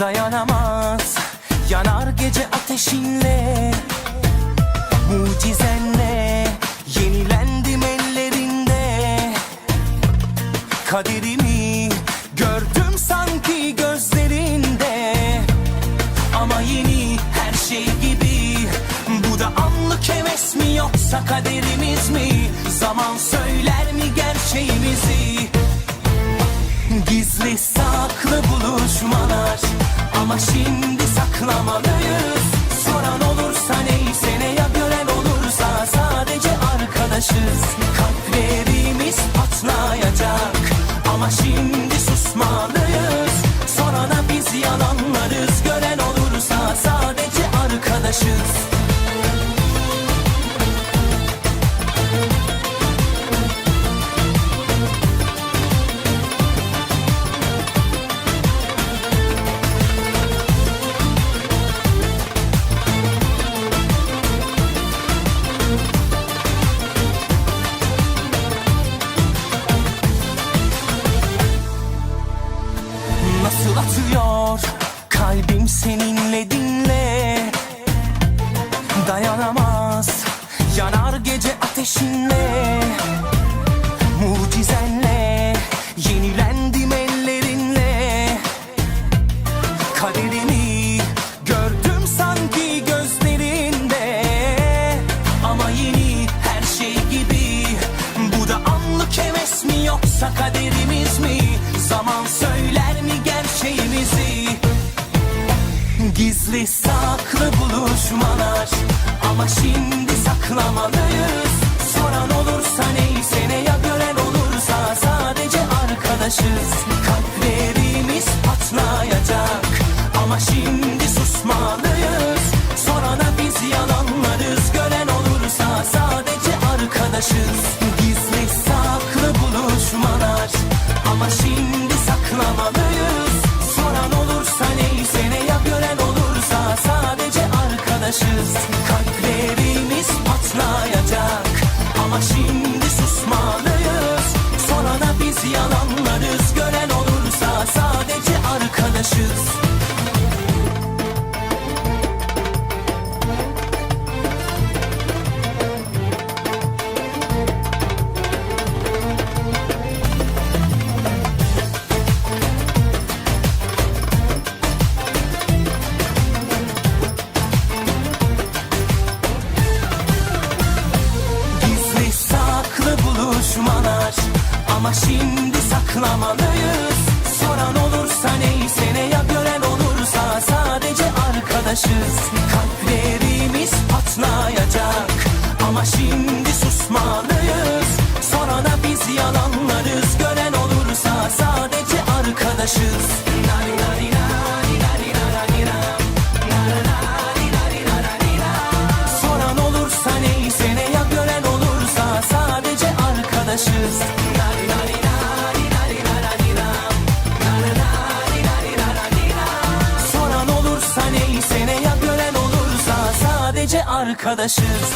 Dayanamaz. Yanar gece ateşinle Mucizenle yenilendim ellerinde. Kaderimi gördüm sanki gözlerinde. Ama yeni her şey gibi. Bu da anlık heves mi yoksa kaderimiz mi? Zaman söyler mi gerçeğimizi? Gizli saklı buluşmalar. Ama şimdi saklamalıyız Soran olursa neyse ne ya gören olursa Sadece arkadaşız. Kalplerimiz patlayacak. Ama şimdi susmalıyız. Sorana biz yalanlarız. Gören olursa sadece arkadaşız Nasıl kalbim seninle dinle. Dayanamaz yanar gece ateşinle. Mucizenle yenilendim ellerinle. Kaderimi gördüm sanki gözlerinde. Ama yeni her şey gibi. Bu da anlık heves mi yoksa kaderimiz mi Gizli saklı buluşmalar. Ama şimdi saklamalıyız. Soran olursa neyse ne ya gören olursa. Sadece arkadaşız. Kalplerimiz Ama Ama şimdi saklamalıyız. Soran olursa neyse ne ya gören olursa Sadece arkadaşız. Kalplerimiz patlayacak. Ama şimdi susmalıyız. Sorana biz yalanlarız. Gören olursa sadece arkadaşız arkadaşız.